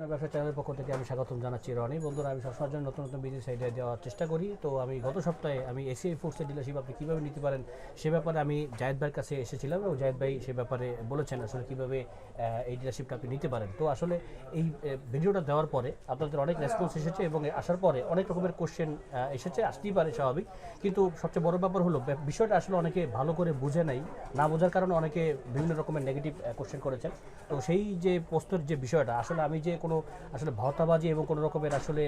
ব্যবসা চ্যানেলের পক্ষ থেকে আমি স্বাগতম জানাচ্ছি রনি। বন্ধুরা, আমি সবসময়ের জন্য নতুন নতুন বিজনেস আইডিয়া দেওয়ার চেষ্টা করি। তো আমি গত সপ্তাহে আমি এসিআই ফুডসের ডিলারশিপ আপনি কীভাবে নিতে পারেন সে ব্যাপারে আমি জায়েদ ভাইয়ের কাছে এসেছিলাম এবং জায়েদ ভাই সে ব্যাপারে বলেছেন আসলে কীভাবে এই ডিলারশিপটা আপনি নিতে পারেন। তো আসলে এই ভিডিওটা দেওয়ার পরে আপনাদের অনেক রেসপন্স এসেছে এবং আসার পরে অনেক রকমের কোশ্চেন এসেছে, আসতেই পারে স্বাভাবিক। কিন্তু সবচেয়ে বড় ব্যাপার হলো বিষয়টা আসলে অনেকে ভালো করে বুঝে নাই। না বোঝার কারণে অনেকে বিভিন্ন রকমের নেগেটিভ কোশ্চেন করেছেন। তো সেই যে প্রশ্নের যে বিষয়টা, আসলে আমি যে কোনো আসলে ভাওতাবাজি এবং কোনো রকমের আসলে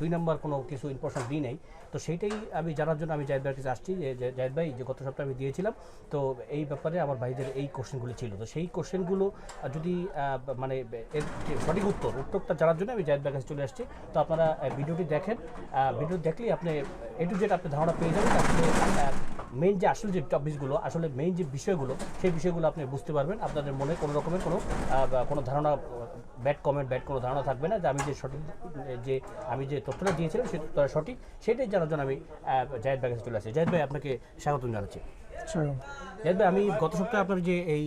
দুই নম্বর কোনো কিছু ইনফরমেশন দিই নাই। তো সেইটাই আমি জানার জন্য আমি জাহিদ ভাইয়ের কাছে আসছি যে জাহিদ ভাই, যে গত সপ্তাহে আমি দিয়েছিলাম, তো এই ব্যাপারে আমার ভাইদের এই কোশ্চেনগুলো ছিল। তো সেই কোশ্চেনগুলো যদি মানে এর সঠিক উত্তর, উত্তরটা জানার জন্য আমি জাহিদ ভাইয়ের কাছে চলে আসছি। তো আপনারা ভিডিওটি দেখেন। ভিডিও দেখলেই আপনি, এ টু জেড আপনি ধারণা পেয়ে যাবেন মেইন যে আসল যে টপিকসগুলো আসলে মেইন যে বিষয়গুলো সেই বিষয়গুলো আপনি বুঝতে পারবেন। আপনাদের মনে কোনো রকমের কোনো কোনো ধারণা ব্যাড কমেন্ট ব্যাড কোনো ধারণা থাকবে না যে আমি যে সঠিক যে আমি যে তথ্যটা দিয়েছিলাম সে তথ্যটা সঠিক সেটাই জানার জন্য আমি জাহিদ ভাইয়ের কাছে চলে আসছি জাহিদ ভাই আপনাকে স্বাগতম জানাচ্ছি। জাহিদ ভাই আমি গত সপ্তাহে আপনার যে এই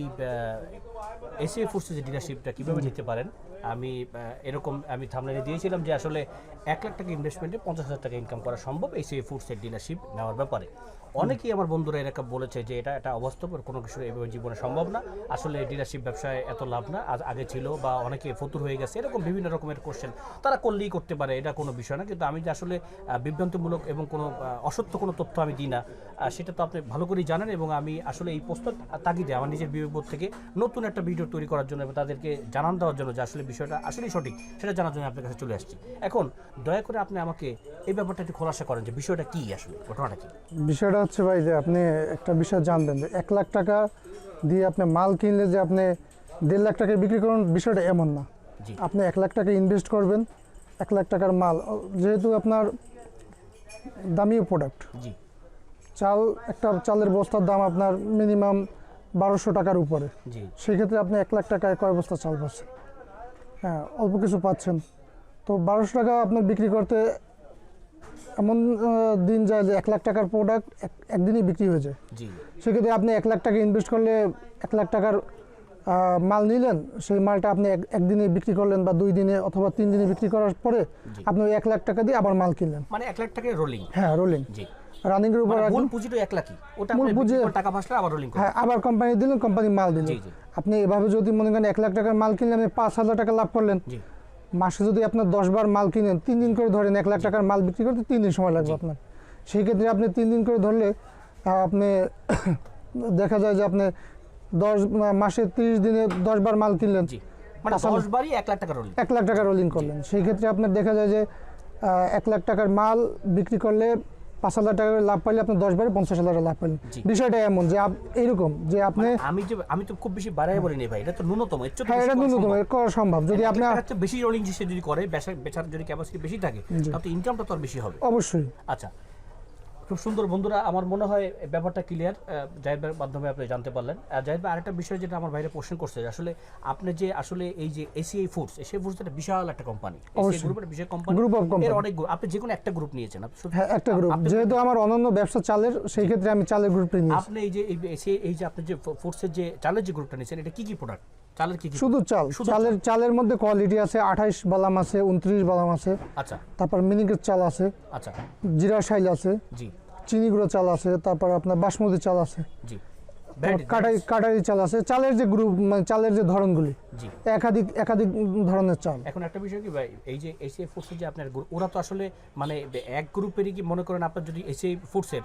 এসিএ ফোর্সের যে ডিলারশিপটা কীভাবে নিতে পারেন আমি এরকম আমি থামলাইনে দিয়েছিলাম যে আসলে এক লাখ টাকা ইনভেস্টমেন্টে পঞ্চাশ হাজার টাকা ইনকাম করা সম্ভব এসিএ ফুডসের ডিলারশিপ নেওয়ার ব্যাপারে। অনেকেই আমার বন্ধুরা এরকম বলেছে যে এটা এটা অবাস্তব আর কোনো কিছু এভাবে জীবনে সম্ভব না। আসলে ডিলারশিপ ব্যবসায় এত লাভ না। আজ আগে ছিল বা অনেকে ফতুর হয়ে গেছে এরকম বিভিন্ন রকমের কোশ্চেন তারা করলেই করতে পারে এটা কোনো বিষয় না। কিন্তু আমি যে আসলে বিভ্রান্তিমূলক এবং কোনো অসত্য কোনো তথ্য আমি দিই না সেটা তো আপনি ভালো করেই জানেন এবং আমি আসলে এই প্রশ্ন তাগিদে আমার নিজের বিবেকবোধ থেকে নতুন একটা ভিডিও তৈরি করার জন্য এবং তাদেরকে জানান দেওয়ার জন্য যে আসলে বিষয়টা আসলেই সঠিক সেটা জানার জন্য আপনার কাছে চলে আসছি। এখন দয়া করে আপনি আমাকে এই ব্যাপারটা একটু খোলাসা করেন যে বিষয়টা কী আসলে ঘটনাটা কী? বিষয়টা হচ্ছে ভাই যে আপনি একটা বিষয় জানবেন যে এক লাখ টাকা দিয়ে আপনি মাল কিনলে যে আপনি দেড় লাখ টাকায় বিক্রি করুন বিষয়টা এমন না। আপনি এক লাখ টাকা ইনভেস্ট করবেন এক লাখ টাকার মাল। যেহেতু আপনার দামি প্রোডাক্ট চাল একটা চালের বস্তার দাম আপনার মিনিমাম বারোশো টাকার উপরে। সেক্ষেত্রে আপনি এক লাখ টাকায় কয় বস্তা চাল পাচ্ছেন? হ্যাঁ অল্প কিছু পাচ্ছেন। তো বারোশো টাকা আপনার বিক্রি করতে এমন দিন যায় যে এক লাখ টাকার প্রোডাক্ট একদিনই বিক্রি হয়ে যায়। সেক্ষেত্রে আপনি এক লাখ টাকা ইনভেস্ট করলে এক লাখ টাকার মাল নিলেন সেই মালটা আপনি এক- একদিনে বিক্রি করলেন বা দুই দিনে অথবা তিন দিনে বিক্রি করার পরে আপনি ওই এক লাখ টাকা দিয়ে আবার মাল কিনলেন। মানে এক লাখ টাকা রোলিং হ্যাঁ রোলিং জি। রানিংয়ের উপর মানে মূল পুঁজিটা এক লাখই। ওটা মূল পুঁজি- টাকা ফাসলে আবার রোলিং হ্যাঁ আবার কোম্পানি দিলেন কোম্পানি মাল দিলেন। আপনি এভাবে যদি মনে করেন এক লাখ টাকার মাল কিনলে আপনি পাঁচ হাজার টাকা লাভ করলেন। জি। মাসে যদি আপনার দশ বার মাল কিনেন তিন দিন করে ধরেন এক লাখ টাকার মাল বিক্রি করতে তিন দিন সময় লাগবে আপনার। সেই ক্ষেত্রে আপনি তিন দিন করে ধরলে আপনি দেখা যায় যে আপনি দশ মাসে তিরিশ দিনে দশ বার মাল কিনলেন। মানে এক লাখ টাকা রোলিং করলেন। সেই ক্ষেত্রে আপনার দেখা যায় যে এক লাখ টাকার মাল বিক্রি করলে পাঁচ হাজার টাকা লাভ পাইলে আপনি দশ বারে পঞ্চাশ হাজার টাকা লাভ পাইলেন। বিষয়টা এমন যে এরকম এইরকম যে আপনি আমি যে আমি তো খুব বেশি বাড়াই বলিনি ভাই এটা তো ন্যূনতম হ্যাঁ এটা ন্যূনতম করা সম্ভব। যদি আপনি বেশি রোলিং যদি করে বেচা- বেচার যদি ক্যাপাসিটি বেশি থাকে। তাহলে ইনকামটা তো আর বেশি হবে। অবশ্যই। আচ্ছা খুব সুন্দর বন্ধুরা আমার মনে হয় ব্যাপারটা ক্লিয়ার জাহিদ ভাইয়ের মাধ্যমে আপনি জানতে পারলেন। আর জাহিদ ভাই আরেকটা বিষয় যেটা আমার বাইরে কোশ্চেন করছে আসলে আপনি যে আসলে এই যে এসিআই ফুডস এসিআই ফুডস একটা বিশাল একটা কোম্পানি গ্রুপের বিশাল কোম্পানি। এর অনেক আপনি যে কোনো একটা গ্রুপ নিয়েছেন। হ্যাঁ একটা গ্রুপ যেহেতু আমার অনন্য ব্যবসা চালের সেই ক্ষেত্রে আমি চালের গ্রুপ নিয়েছি। আপনি এই যে এই এই যে আপনি যে ফুডসের যে চালের যে গ্রুপটা নিয়েছেন এটা কি কি প্রোডাক্ট চালের কি শুধু চাল। চালের চালের মধ্যে কোয়ালিটি আছে আঠাইশ বালাম আছে উনত্রিশ বালাম আছে। আচ্ছা। তারপর মিনিকেট চাল আছে। আচ্ছা। জিরা শাইল আছে। জি। চিনি গুঁড়ো চাল আছে। তারপর আপনার বাসমতি চাল আছে। জি। কাটাই কাটারি চাল আছে। চালের যে গ্রুপ মানে চালের যে ধরনগুলি একাধিক একাধিক ধরনের চাল। এখন একটা বিষয় কি ভাই এই যে এসিআই ফুডসের যে আপনার গ্রুপ ওরা তো আসলে মানে এক গ্রুপেরই কি মনে করেন আপনার যদি এসিআই ফুডসের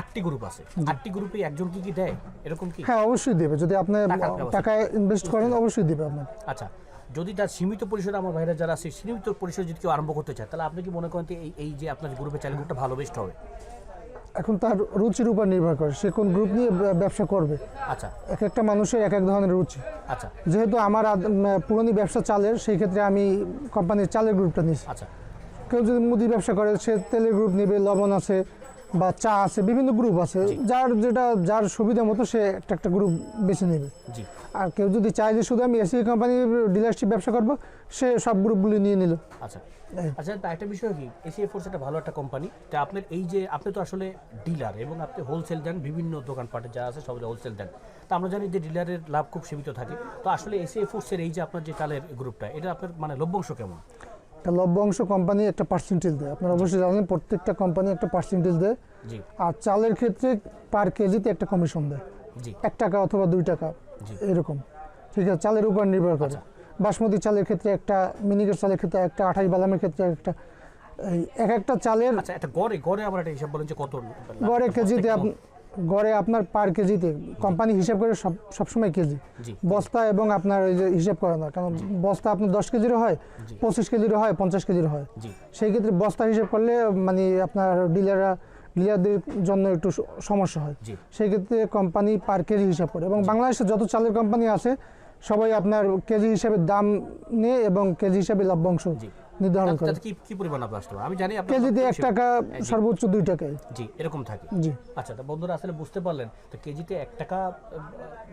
আটটি গ্রুপ আছে আটটি গ্রুপে একজন কি কি দেয়? এরকম কি? হ্যাঁ অবশ্যই দেবে। যদি আপনি টাকা ইনভেস্ট করেন অবশ্যই দেবে আপনাকে আচ্ছা যদি তার সীমিত পরিসরে আমার ভাইরা যারা আছে সীমিত পরিসরে যদি কেউ আরম্ভ করতে চায় তাহলে আপনি কি মনে করেন এই এই যে আপনার গ্রুপে চাল গ্রুপটা ভালো বেস্ট হবে? এখন তার রুচির উপর নির্ভর করে। সে কোন গ্রুপ নিয়ে ব্যবসা করবে। আচ্ছা। এক একটা মানুষের এক এক ধরনের রুচি। আচ্ছা। যেহেতু আমার পুরনো ব্যবসা চালের সেই ক্ষেত্রে আমি কোম্পানির চালের গ্রুপটা নিয়েছি। আচ্ছা। কেউ যদি মুদি ব্যবসা করে সে তেলের গ্রুপ নেবে লবণ আছে বা চা আছে বিভিন্ন গ্রুপ আছে যার যেটা যার সুবিধা মতো সে একটা একটা গ্রুপ বেছে নেবে। জি। আর কেউ যদি চায় যে শুধু আমি এসি কোম্পানির ডিলারশিপ ব্যবসা করব সে সব গ্রুপগুলি নিয়ে নিল। আচ্ছা। আচ্ছা তা একটা বিষয় কি? এসিএ ফোর্স একটা ভালো একটা কোম্পানি তা আপনার এই যে আপনি তো আসলে ডিলার এবং আপনি হোলসেল দেন বিভিন্ন দোকানপাটে যা আছে সব হোলসেল দেন। তা আমরা জানি যে ডিলারের লাভ খুব সীমিত থাকে। তো আসলে এসিএ ফোর্সের এই যে আপনার যে চালের গ্রুপটা এটা আপনার মানে লভ্যাংশ কেমন? একটা লভ্যাংশ কোম্পানি একটা পার্সেন্টেজ দেয়। আপনারা অবশ্যই জানেন প্রত্যেকটা কোম্পানি একটা পার্সেন্টেজ দেয়। আর চালের ক্ষেত্রে পার কেজিতে একটা কমিশন দেয়। এক টাকা অথবা দুই টাকা এরকম। ঠিক আছে চালের উপর নির্ভর করে। আচ্ছা। বাসমতি চালের ক্ষেত্রে একটা মিনিকের চালের ক্ষেত্রে একটা আঠাশ বাদামের ক্ষেত্রে একটা এই এক একটা চালের আচ্ছা গড়ে গড়ে আমার একটা হিসাব বলেন যে কত গড়ে কেজিতে কেমন? গড়ে আপনার পার কেজিতে কোম্পানি হিসাব করে সব সবসময় কেজি। বস্তা এবং আপনার এই যে হিসাব করে না কারণ বস্তা আপনার দশ কেজিরও হয় পঁচিশ কেজিরও হয় পঞ্চাশ কেজির হয়। সেই ক্ষেত্রে বস্তা হিসাব করলে মানে আপনার ডিলাররা ডিলারদের জন্য একটু সমস্যা হয়। সেই ক্ষেত্রে কোম্পানি পার কেজি হিসাব করে এবং বাংলাদেশে যত চালের কোম্পানি আছে সবাই আপনার কেজি হিসাবে দাম নেয় এবং কেজি হিসাবে লভ্যাংশ নির্ধারণ করে। কি কি পরিমাণ আপনার আসতে আমি জানি আপনার কেজিতে এক টাকা সর্বোচ্চ দুই টাকায়। জি এরকম থাকে। জি। আচ্ছা তো বন্ধুরা আসলে বুঝতে পারলেন তো কেজিতে এক টাকা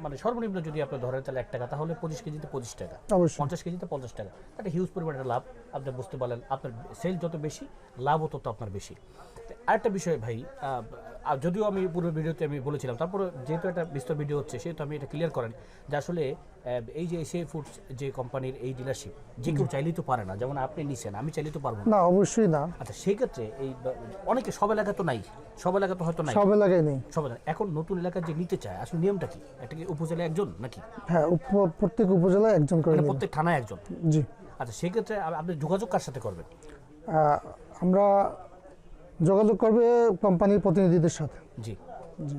মানে সর্বনিম্ন যদি আপনি ধরেন তাহলে এক টাকা তাহলে পঁচিশ কেজিতে পঁচিশ টাকা। পঞ্চাশ কেজিতে পঞ্চাশ টাকা। একটা হিউজ পরিমাণের লাভ আপনি বুঝতে পারলেন আপনার সেল যত বেশি লাভও তত আপনার বেশি। আরেকটা বিষয় ভাই আহ, আর যদিও আমি পুরো ভিডিওতে আমি বলেছিলাম তারপরে যেহেতু একটা বিস্তর ভিডিও হচ্ছে সেহেতু আমি এটা ক্লিয়ার করেন যে আসলে এই যে এসিআই ফুডস যে কোম্পানির এই ডিলারশিপ যে কেউ চাইলেই তো পারে না যেমন আপনি নিছেন আমি চাইলেই তো পারব না। অবশ্যই না। আচ্ছা সেক্ষেত্রে এই অনেকে সব এলাকা তো নাই সব এলাকা তো হয়তো নাই। সব এলাকায় নেই। সব এলাকা এখন নতুন এলাকার যে নিতে চায় আসলে নিয়মটা কি? এটা কি উপজেলা একজন নাকি? হ্যাঁ প্রত্যেক উপজেলায় একজন করে মানে প্রত্যেক থানায় একজন? জি। আচ্ছা সেক্ষেত্রে আপনি যোগাযোগ কার সাথে করবেন? আমরা যোগাযোগ করবে কোম্পানির প্রতিনিধিদের সাথে। জি।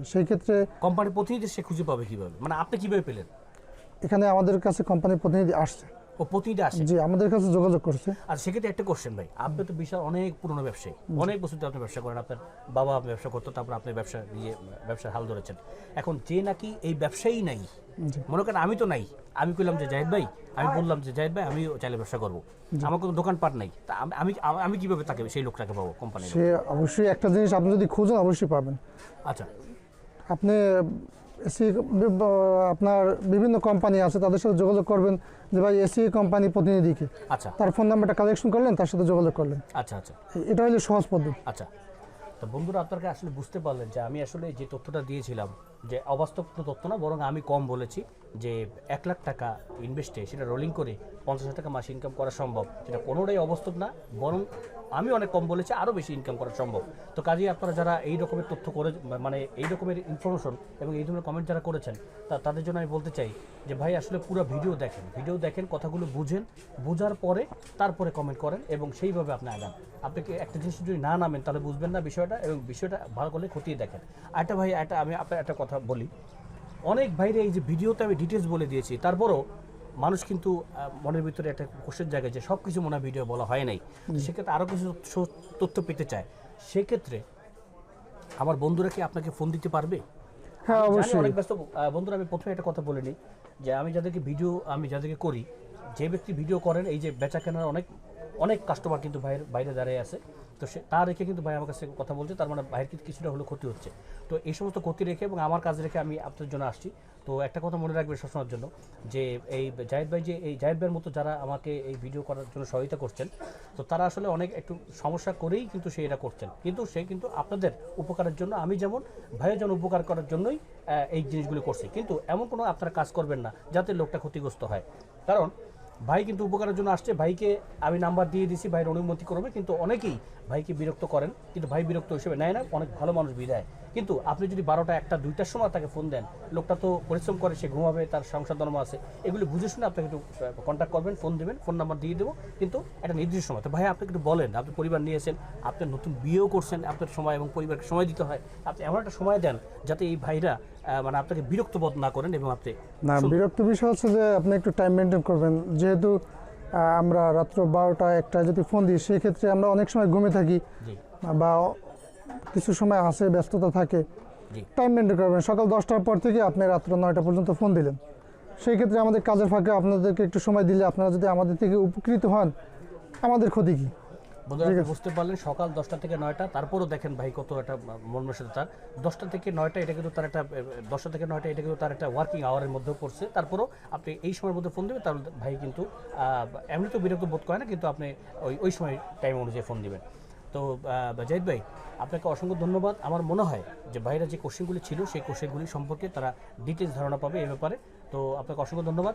সেই ক্ষেত্রে কোম্পানির প্রতিনিধি সে খুঁজে পাবে কীভাবে? মানে আপনি কীভাবে পেলেন? এখানে আমাদের কাছে কোম্পানির প্রতিনিধি আসছে। ও প্রতিনিধি আসে। জি আমাদের কাছে যোগাযোগ করছে। আর সেক্ষেত্রে একটা কোশ্চেন ভাই আপনি তো বিশাল অনেক পুরনো ব্যবসায়ী। অনেক বছর ধরে আপনি ব্যবসা করেন আপনার বাবা ব্যবসা করতো তারপর আপনি ব্যবসা দিয়ে ব্যবসার হাল ধরেছেন। এখন যে নাকি এই ব্যবসায়ী নাই মনে করেন আমি তো নাই আমি কইলাম যে জাহিদ ভাই আমি বললাম যে জাহিদ ভাই আমিও চাইলে ব্যবসা করব। আমার কোনো দোকানপাট নাই তা আমি- আমি আমি কীভাবে তাকে সেই লোকটাকে পাবো কোম্পানি সে অবশ্যই একটা জিনিস আপনি যদি খুঁজেন অবশ্যই পাবেন। আচ্ছা। আপনি এসি আপনার বিভিন্ন কোম্পানি আছে তাদের সাথে যোগাযোগ করবেন যে ভাই এসি কোম্পানি প্রতিনিধিকে আচ্ছা। তার ফোন নাম্বারটা কালেকশন করলেন তার সাথে যোগাযোগ করলেন। আচ্ছা আচ্ছা। এটা হলো সহজ পদ্ধতি। আচ্ছা। তো বন্ধুরা আপনাকে আসলে বুঝতে পারলেন যে আমি আসলে যে তথ্যটা দিয়েছিলাম যে অবাস্তব তথ্য না, বরং আমি কম বলেছি যে এক লাখ টাকা ইনভেস্টে সেটা রোলিং করে পঞ্চাশ হাজার টাকা মাস ইনকাম করা সম্ভব। সেটা কোনোটাই অবাস্তব না, বরং আমি অনেক কম বলেছি আরও বেশি ইনকাম করা সম্ভব। তো কাজেই আপনারা যারা এই রকমের তথ্য করে মানে এই রকমের ইনফরমেশন এবং এই ধরনের কমেন্ট যারা করেছেন, তা তাদের জন্য আমি বলতে চাই যে ভাই আসলে পুরো ভিডিও দেখেন। ভিডিও দেখেন, কথাগুলো বুঝেন, বোঝার পরে তারপরে কমেন্ট করেন এবং সেইভাবে আপনি আগান। আপনাকে একটা জিনিস যদি না নামেন, তাহলে বুঝবেন না বিষয়টা এবং বিষয়টা ভালো করলে খতিয়ে দেখেন। একটা ভাই, একটা আমি আপনার একটা কথা বলি। অনেক ভাইরে এই যে ভিডিওতে আমি ডিটেলস বলে দিয়েছি তারপরও মানুষ কিন্তু মনের ভিতরে একটা কোশ্চেন জায়গায় যে সব কিছু মনে হয় ভিডিও বলা হয় নাই। সেক্ষেত্রে আরও কিছু তথ্য পেতে চায়। সেক্ষেত্রে আমার বন্ধুরা কি আপনাকে ফোন দিতে পারবে? হ্যাঁ অবশ্যই। অনেক ব্যস্ত বন্ধুরা আমি প্রথমে একটা কথা বলে নিই যে আমি যাদেরকে ভিডিও আমি যাদেরকে করি যে ব্যক্তি ভিডিও করেন এই যে বেচা কেনার অনেক অনেক কাস্টমার কিন্তু বাইরে বাইরে দাঁড়িয়ে আছে। তো সে তা রেখে কিন্তু ভাই আমার কাছে কথা বলছে, তার মানে কিন্তু কিছুটা হলেও ক্ষতি হচ্ছে। তো এই সমস্ত ক্ষতি রেখে এবং আমার কাজ রেখে আমি আপনাদের জন্য আসছি। তো একটা কথা মনে রাখবেন সবসময়ের জন্য, যে এই জাহিদ ভাই যে এই জাহিদ ভাইয়ের মতো যারা আমাকে এই ভিডিও করার জন্য সহায়তা করছেন, তো তারা আসলে অনেক একটু সমস্যা করেই কিন্তু সে এটা করছেন। কিন্তু সে কিন্তু আপনাদের উপকারের জন্য, আমি যেমন ভাইয়ের জন্য উপকার করার জন্যই এই জিনিসগুলো করছি। কিন্তু এমন কোনো আপনারা কাজ করবেন না, যাতে লোকটা ক্ষতিগ্রস্ত হয়। কারণ ভাই কিন্তু উপকারের জন্য আসছে। ভাইকে আমি নাম্বার দিয়ে দিছি, ভাইয়ের অনুমতি করবে, কিন্তু অনেকেই ভাইকে বিরক্ত করেন। কিন্তু ভাই বিরক্ত হিসেবে নেয় না, অনেক ভালো মানুষ বিদায়। কিন্তু আপনি যদি বারোটা একটা দুইটার সময় তাকে ফোন দেন লোকটা তো পরিশ্রম করে সে ঘুমাবে তার সংসার ধর্ম আছে এগুলি বুঝে শুনে আপনাকে একটু কন্ট্যাক্ট করবেন ফোন দেবেন ফোন নাম্বার দিয়ে দেবো কিন্তু একটা নির্দিষ্ট সময়। তো ভাই আপনি একটু বলেন আপনি পরিবার নিয়েছেন আপনি নতুন বিয়েও করছেন আপনার সময় এবং পরিবারকে সময় দিতে হয় আপনি এমন একটা সময় দেন যাতে এই ভাইরা মানে আপনাকে বিরক্ত বোধ না করেন এবং আপনি না বিরক্ত বিষয় হচ্ছে যে আপনি একটু টাইম মেনটেন করবেন। যেহেতু আমরা রাত্র বারোটা একটা যদি ফোন দিই সেক্ষেত্রে আমরা অনেক সময় ঘুমে থাকি বা কিছু সময় আসে ব্যস্ততা থাকে টাইম মেনটেন করবেন। সকাল দশটার পর থেকে আপনি রাত্র নয়টা পর্যন্ত ফোন দিলেন। সেই ক্ষেত্রে আমাদের কাজের ফাঁকে আপনাদেরকে একটু সময় দিলে আপনারা যদি আমাদের থেকে উপকৃত হন আমাদের ক্ষতি কী? বন্ধুরা বুঝতে পারলেন সকাল দশটা থেকে নয়টা তারপরও দেখেন ভাই কত একটা মনমসিত তার দশটা থেকে নয়টা এটা কিন্তু তার একটা দশটা থেকে নয়টা এটা কিন্তু তার একটা ওয়ার্কিং আওয়ারের মধ্যেও পড়ছে। তারপরও আপনি এই সময়ের মধ্যে ফোন দেবেন তাহলে ভাই কিন্তু এমনি তো বিরক্ত বোধ করে না কিন্তু আপনি ওই ওই সময় টাইম অনুযায়ী ফোন দিবেন। তো জাহিদ ভাই, আপনাকে অসংখ্য ধন্যবাদ। আমার মনে হয় যে ভাইরা যে কোশ্চেনগুলি ছিল, সেই কোশ্চেনগুলি সম্পর্কে তারা ডিটেলস ধারণা পাবে এ ব্যাপারে। তো, আপনাকে অসংখ্য ধন্যবাদ।